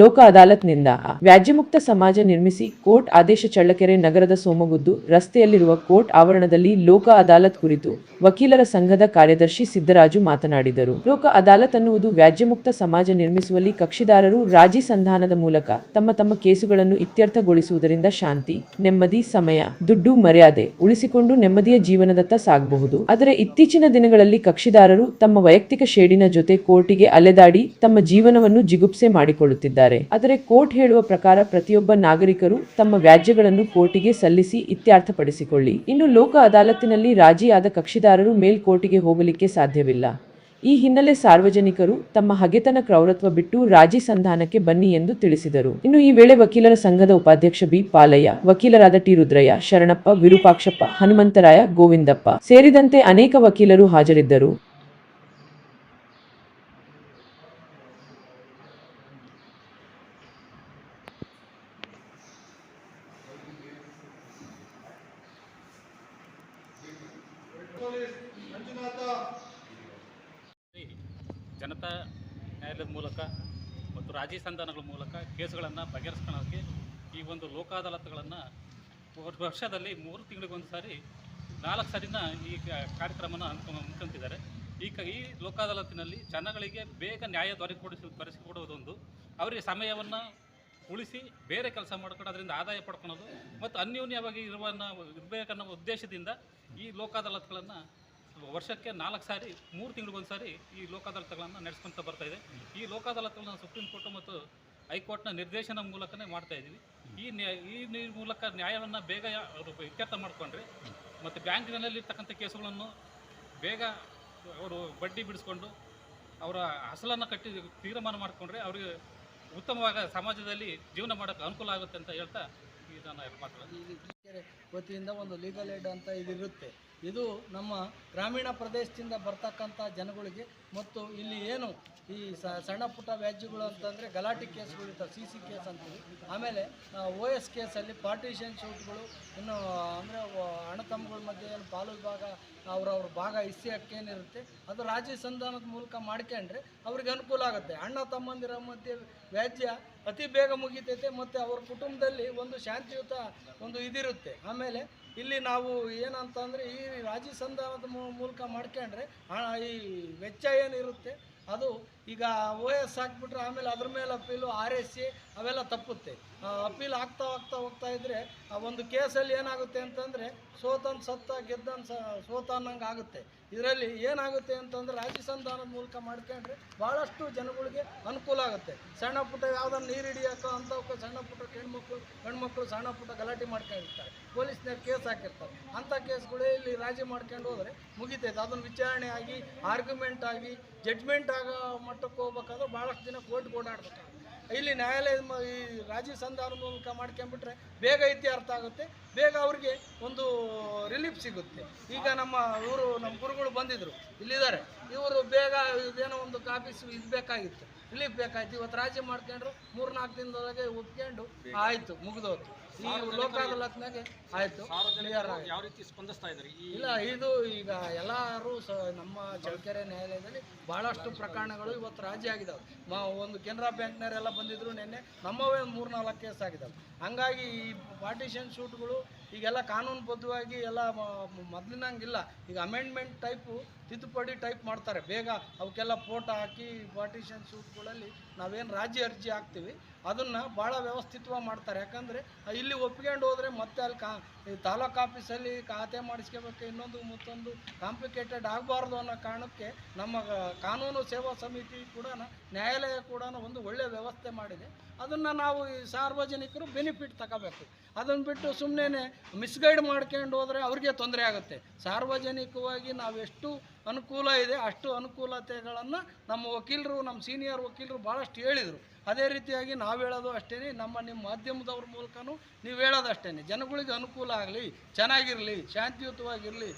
ಲೋಕ ಅದಾಲತ್ನಿಂದ ವ್ಯಾಜ್ಯಮುಕ್ತ ಸಮಾಜ ನಿರ್ಮಿಸಿ ಕೋರ್ಟ್ ಆದೇಶ ಚಳ್ಳಕೆರೆ ನಗರದ ಸೋಮಗುದ್ದು ರಸ್ತೆಯಲ್ಲಿರುವ ಕೋರ್ಟ್ ಆವರಣದಲ್ಲಿ ಲೋಕ ಅದಾಲತ್ ಕುರಿತು ವಕೀಲರ ಸಂಘದ ಕಾರ್ಯದರ್ಶಿ ಸಿದ್ದರಾಜು ಮಾತನಾಡಿದರು. ಲೋಕ ಅದಾಲತ್ ಅನ್ನುವುದು ವ್ಯಾಜ್ಯಮುಕ್ತ ಸಮಾಜ ನಿರ್ಮಿಸುವಲ್ಲಿ ಕಕ್ಷಿದಾರರು ರಾಜಿ ಸಂಧಾನದ ಮೂಲಕ ತಮ್ಮ ತಮ್ಮ ಕೇಸುಗಳನ್ನು ಇತ್ಯರ್ಥಗೊಳಿಸುವುದರಿಂದ ಶಾಂತಿ, ನೆಮ್ಮದಿ, ಸಮಯ, ದುಡ್ಡು, ಮರ್ಯಾದೆ ಉಳಿಸಿಕೊಂಡು ನೆಮ್ಮದಿಯ ಜೀವನದತ್ತ ಸಾಗಬಹುದು. ಆದರೆ ಇತ್ತೀಚಿನ ದಿನಗಳಲ್ಲಿ ಕಕ್ಷಿದಾರರು ತಮ್ಮ ವೈಯಕ್ತಿಕ ಶೇಡಿನ ಜೊತೆ ಕೋರ್ಟಿಗೆ ಅಲೆದಾಡಿ ತಮ್ಮ ಜೀವನವನ್ನು ಜಿಗುಪ್ಸೆ ಮಾಡಿಕೊಳ್ಳುತ್ತಿದ್ದಾರೆ. ಆದರೆ ಕೋರ್ಟ್ ಹೇಳುವ ಪ್ರಕಾರ ಪ್ರತಿಯೊಬ್ಬ ನಾಗರಿಕರು ತಮ್ಮ ವ್ಯಾಜ್ಯಗಳನ್ನು ಕೋರ್ಟಿಗೆ ಸಲ್ಲಿಸಿ ಇತ್ಯರ್ಥಪಡಿಸಿಕೊಳ್ಳಿ. ಇನ್ನು ಲೋಕ ಅದಾಲತ್ತಿನಲ್ಲಿ ರಾಜಿಯಾದ ಕಕ್ಷಿದಾರರು ಮೇಲ್ಕೋರ್ಟಿಗೆ ಹೋಗಲಿಕ್ಕೆ ಸಾಧ್ಯವಿಲ್ಲ. ಈ ಹಿನ್ನೆಲೆ ಸಾರ್ವಜನಿಕರು ತಮ್ಮ ಹಗೆತನ ಕ್ರೌರತ್ವ ಬಿಟ್ಟು ರಾಜಿ ಸಂಧಾನಕ್ಕೆ ಬನ್ನಿ ಎಂದು ತಿಳಿಸಿದರು. ಇನ್ನು ಈ ವೇಳೆ ವಕೀಲರ ಸಂಘದ ಉಪಾಧ್ಯಕ್ಷ ಬಿ. ಪಾಲಯ್ಯ, ವಕೀಲರಾದ ಟಿ. ರುದ್ರಯ್ಯ, ಶರಣಪ್ಪ, ವಿರೂಪಾಕ್ಷಪ್ಪ, ಹನುಮಂತರಾಯ, ಗೋವಿಂದಪ್ಪ ಸೇರಿದಂತೆ ಅನೇಕ ವಕೀಲರು ಹಾಜರಿದ್ದರು. ಜನತಾ ನ್ಯಾಯಾಲಯದ ಮೂಲಕ ಮತ್ತು ರಾಜಿ ಸಂಧಾನಗಳ ಮೂಲಕ ಕೇಸುಗಳನ್ನು ಬಗೆಹರಿಸ್ಕೊಳ್ಳೋಕ್ಕೆ ಈ ಒಂದು ಲೋಕ ಅದಾಲತ್ಗಳನ್ನು ವರ್ಷದಲ್ಲಿ ಮೂರು ತಿಂಗಳಿಗೊಂದು ಸಾರಿ ನಾಲ್ಕು ಸಾರಿನ ಈ ಕಾರ್ಯಕ್ರಮನ ಹಮ್ಮಿಕೊಂಡು ಹಮ್ಮಿಕೊಂತಿದ್ದಾರೆ ಈ ಕ, ಈ ಲೋಕ ಅದಾಲತಿನಲ್ಲಿ ಜನಗಳಿಗೆ ಬೇಗ ನ್ಯಾಯ ದೊರಕಿಕೊಡಿಸಿ ದೊರಕಿಕೊಡುವುದೊಂದು ಅವರಿಗೆ ಸಮಯವನ್ನು ಉಳಿಸಿ ಬೇರೆ ಕೆಲಸ ಮಾಡ್ಕೊಂಡು ಅದರಿಂದ ಆದಾಯ ಪಡ್ಕೊಳೋದು ಮತ್ತು ಅನ್ಯೋನ್ಯವಾಗಿ ಇರುವ ಇರಬೇಕನ್ನೋ ಉದ್ದೇಶದಿಂದ ಈ ಲೋಕ ಅದಾಲತ್ಗಳನ್ನು ವರ್ಷಕ್ಕೆ ನಾಲ್ಕು ಸಾರಿ, ಮೂರು ತಿಂಗಳಿಗೊಂದು ಸಾರಿ ಈ ಲೋಕಾದಾಲತ್ಗಳನ್ನು ನಡೆಸ್ಕೊಂತ ಬರ್ತಾ ಇದೆ. ಈ ಲೋಕ ಅದಾಲತ್ಗಳನ್ನ ಸುಪ್ರೀಂ ಕೋರ್ಟ್ ಮತ್ತು ಹೈಕೋರ್ಟ್ನ ನಿರ್ದೇಶನ ಮೂಲಕನೇ ಮಾಡ್ತಾ ಇದ್ದೀವಿ. ಈ ಈ ಮೂಲಕ ನ್ಯಾಯವನ್ನು ಬೇಗ ಅವರು ಇತ್ಯರ್ಥ ಮಾಡಿಕೊಂಡ್ರೆ ಮತ್ತು ಬ್ಯಾಂಕ್ನಲ್ಲಿರ್ತಕ್ಕಂಥ ಕೇಸುಗಳನ್ನು ಬೇಗ ಅವರು ಬಡ್ಡಿ ಬಿಡಿಸ್ಕೊಂಡು ಅವರ ಅಸಲನ್ನು ಕಟ್ಟಿ ತೀರ್ಮಾನ ಮಾಡಿಕೊಂಡ್ರೆ ಅವರಿಗೆ ಉತ್ತಮವಾದ ಸಮಾಜದಲ್ಲಿ ಜೀವನ ಮಾಡೋಕ್ಕೆ ಅನುಕೂಲ ಆಗುತ್ತೆ ಅಂತ ಹೇಳ್ತಾ ಇದನ್ನು ಈ ವತಿಯಿಂದ ಒಂದು ಲೀಗಲ್ ಏಡ್ ಅಂತ ಇದಿರುತ್ತೆ. ಇದು ನಮ್ಮ ಗ್ರಾಮೀಣ ಪ್ರದೇಶದಿಂದ ಬರ್ತಕ್ಕಂಥ ಜನಗಳಿಗೆ ಮತ್ತು ಇಲ್ಲಿ ಏನು ಈ ಸಣ್ಣ ಪುಟ್ಟ ವ್ಯಾಜ್ಯಗಳು ಅಂತಂದರೆ ಗಲಾಟೆ ಕೇಸ್ಗಳು ಇರ್ತವೆ ಸಿ ಸಿ ಕೇಸ್ ಅಂತೀವಿ. ಆಮೇಲೆ ಒ ಎಸ್ ಕೇಸಲ್ಲಿ ಪಾರ್ಟಿಷನ್ ಶೂಟ್ಗಳು, ಇನ್ನು, ಅಂದರೆ ಅಣ್ಣ ತಮ್ಮಗಳ ಮಧ್ಯೆ ಏನು ಪಾಲು ವಿಭಾಗ ಅವರವ್ರ ಭಾಗ ಹಿಸ್ಸಿ ಹಕ್ಕೇನಿರುತ್ತೆ ಅದು ರಾಜ್ಯ ಸಂಧಾನದ ಮೂಲಕ ಮಾಡ್ಕೊಂಡ್ರೆ ಅವ್ರಿಗೆ ಅನುಕೂಲ ಆಗುತ್ತೆ. ಅಣ್ಣ ತಮ್ಮಂದಿರ ಮಧ್ಯೆ ವ್ಯಾಜ್ಯ ಅತಿ ಬೇಗ ಮುಗಿತೈತೆ ಮತ್ತು ಅವ್ರ ಕುಟುಂಬದಲ್ಲಿ ಒಂದು ಶಾಂತಿಯುತ ಒಂದು ಇದಿರುತ್ತೆ. ಆಮೇಲೆ, ಇಲ್ಲಿ ನಾವು ಏನಂತಂದರೆ ಈ ರಾಜ್ಯ ಸಂಧಾನದ ಮೂಲಕ ಮಾಡ್ಕೊಂಡ್ರೆ ಈ ವೆಚ್ಚ ಏನಿರುತ್ತೆ? ಅದು ಈಗ ಓ ಎಸ್ ಹಾಕ್ಬಿಟ್ರೆ ಆಮೇಲೆ ಅದ್ರ ಮೇಲೆ ಅಪೀಲು ಆರ್ ಎಸ್ ಸಿ ಅವೆಲ್ಲ ತಪ್ಪುತ್ತೆ. ಅಪೀಲ್ ಆಗ್ತಾ ಹೋಗ್ತಾ ಹೋಗ್ತಾ ಇದ್ದರೆ ಆ ಒಂದು ಕೇಸಲ್ಲಿ ಏನಾಗುತ್ತೆ ಅಂತಂದರೆ ಸೋತನ್ ಸತ್ತ ಗೆದ್ದನ್ ಸೋತ ಅನ್ನಂಗೆ ಆಗುತ್ತೆ. ಇದರಲ್ಲಿ ಏನಾಗುತ್ತೆ ಅಂತಂದ್ರೆ ರಾಜಸಂಧಾನದ ಮೂಲಕ ಮಾಡ್ಕೊಂಡ್ರೆ ಭಾಳಷ್ಟು ಜನಗಳಿಗೆ ಅನುಕೂಲ ಆಗುತ್ತೆ. ಸಣ್ಣ ಪುಟ್ಟ ಯಾವ್ದನ್ನ ನೀರು ಹಿಡಿಯೋಕ್ಕೋ ಅಂಥವಕ್ಕೆ ಸಣ್ಣ ಪುಟ್ಟ ಹೆಣ್ಮಕ್ಳು ಹೆಣ್ಮಕ್ಳು ಸಣ್ಣ ಪುಟ್ಟ ಗಲಾಟೆ ಮಾಡ್ಕೊಂಡಿರ್ತಾರೆ. ಪೊಲೀಸ್ನವ್ರು ಕೇಸ್ ಹಾಕಿರ್ತಾರೆ. ಅಂಥ ಕೇಸ್ಗಳೇ ಇಲ್ಲಿ ರಾಜಿ ಮಾಡ್ಕೊಂಡು ಹೋದರೆ ಮುಗಿತೈತೆ. ಅದನ್ನು ವಿಚಾರಣೆ ಆಗಿ ಆರ್ಗ್ಯುಮೆಂಟ್ ಆಗಿ ಜಡ್ಜ್ಮೆಂಟ್ ಆಗೋ ಮಟ್ಟಕ್ಕೆ ಹೋಗ್ಬೇಕಾದ್ರೆ ಭಾಳಷ್ಟು ದಿನ ಕೋರ್ಟ್ಗೆ ಓಡಾಡ್ಬೇಕಾಗುತ್ತೆ. ಇಲ್ಲಿ ನ್ಯಾಯಾಲಯದ ಈ ರಾಜಿ ಸಂಧಾನ ಮೂಲಕ ಮಾಡ್ಕೊಂಬಿಟ್ರೆ ಬೇಗ ಇತ್ಯರ್ಥ ಆಗುತ್ತೆ. ಬೇಗ ಅವ್ರಿಗೆ ಒಂದು ರಿಲೀಫ್ ಸಿಗುತ್ತೆ. ಈಗ ನಮ್ಮ ಇವರು, ನಮ್ಮ ಗುರುಗಳು ಬಂದಿದ್ರು, ಇಲ್ಲಿದ್ದಾರೆ. ಇವರು ಬೇಗ ಇದೇನೋ ಒಂದು ಕಾಪೀಸ್ ಇದು ಬೇಕಾಗಿತ್ತು. ರಿಲೀಫ್ ಬೇಕಾಯ್ತು. ಇವತ್ತು ರಾಜ್ಯ ಮಾಡ್ಕೊಂಡ್ರು ಮೂರು ನಾಲ್ಕು ದಿನದೊಳಗೆ ಒಪ್ಕೊಂಡು ಆಯಿತು ಮುಗಿದೋತು ಈ ಲೋಕ ಆಯ್ತು. ಯಾವ ರೀತಿ ಸ್ಪಂದಿಸ್ತಾ ಇದ್ದಾರೆ? ಇಲ್ಲ ಇದು ಈಗ ಎಲ್ಲರೂ ಸ ನಮ್ಮ ಚಳ್ಳಕೆರೆ ನ್ಯಾಯಾಲಯದಲ್ಲಿ ಬಹಳಷ್ಟು ಪ್ರಕರಣಗಳು ಇವತ್ತು ರಾಜ್ಯ ಆಗಿದ್ದಾವೆ ಮ ಒಂದು ಕೆನರಾ ಬ್ಯಾಂಕ್ನವರೆಲ್ಲ ಬಂದಿದ್ರು ನಿನ್ನೆ ನಮ್ಮವೇ ಮೂರ್ನಾಲ್ಕು ಮೂರು ನಾಲ್ಕು ಕೇಸ್ ಆಗಿದಾವೆ. ಹಂಗಾಗಿ ಈ ಪಾರ್ಟಿಷನ್ ಶೂಟ್ಗಳು ಈಗೆಲ್ಲ ಕಾನೂನುಬದ್ಧವಾಗಿ ಎಲ್ಲ ಮೊದಲಿನಂಗಿಲ್ಲ. ಈಗ ಅಮೆಂಡ್ಮೆಂಟ್ ಟೈಪು ತಿದ್ದುಪಡಿ ಟೈಪ್ ಮಾಡ್ತಾರೆ. ಬೇಗ ಅವಕ್ಕೆಲ್ಲ ಫೋಟೋ ಹಾಕಿ ಪಾರ್ಟಿಷನ್ ಸೂಟ್ಗಳಲ್ಲಿ ನಾವೇನು ರಾಜಿ ಅರ್ಜಿ ಹಾಕ್ತೀವಿ, ಅದನ್ನು ಭಾಳ ವ್ಯವಸ್ಥಿತವಾಗಿ ಮಾಡ್ತಾರೆ. ಯಾಕಂದರೆ, ಇಲ್ಲಿ ಒಪ್ಕೊಂಡು ಹೋದರೆ ಮತ್ತೆ ಅಲ್ಲಿ ಕಾ ತಾಲೂಕು ಆಫೀಸಲ್ಲಿ ಖಾತೆ ಮಾಡಿಸ್ಕೋಬೇಕು ಇನ್ನೊಂದು ಮತ್ತೊಂದು ಕಾಂಪ್ಲಿಕೇಟೆಡ್ ಆಗಬಾರ್ದು ಅನ್ನೋ ಕಾರಣಕ್ಕೆ ನಮ್ಮ ಕಾನೂನು ಸೇವಾ ಸಮಿತಿ ಕೂಡ ನ್ಯಾಯಾಲಯ ಕೂಡ ಒಂದು ಒಳ್ಳೆಯ ವ್ಯವಸ್ಥೆ ಮಾಡಿದೆ. ಅದನ್ನು ನಾವು ಸಾರ್ವಜನಿಕರು ಬೆನಿಫಿಟ್ ತಗೋಬೇಕು. ಅದನ್ನು ಬಿಟ್ಟು ಸುಮ್ಮನೆ ಮಿಸ್ಗೈಡ್ ಮಾಡ್ಕೊಂಡು ಹೋದರೆ ಅವ್ರಿಗೆ ತೊಂದರೆ ಆಗುತ್ತೆ. ಸಾರ್ವಜನಿಕವಾಗಿ ನಾವೆಷ್ಟು ಅನುಕೂಲ ಇದೆ, ಅಷ್ಟು ಅನುಕೂಲತೆಗಳನ್ನು ನಮ್ಮ ವಕೀಲರು, ನಮ್ಮ ಸೀನಿಯರ್ ವಕೀಲರು ಭಾಳಷ್ಟು ಹೇಳಿದರು. ಅದೇ ರೀತಿಯಾಗಿ ನಾವು ಹೇಳೋದು ಅಷ್ಟೇ ನಮ್ಮ ನಿಮ್ಮ ಮಾಧ್ಯಮದವ್ರ ಮೂಲಕನೂ ನೀವು ಹೇಳೋದು ಅಷ್ಟೇ ಜನಗಳಿಗೆ ಅನುಕೂಲ ಆಗಲಿ, ಚೆನ್ನಾಗಿರಲಿ, ಶಾಂತಿಯುತವಾಗಿರಲಿ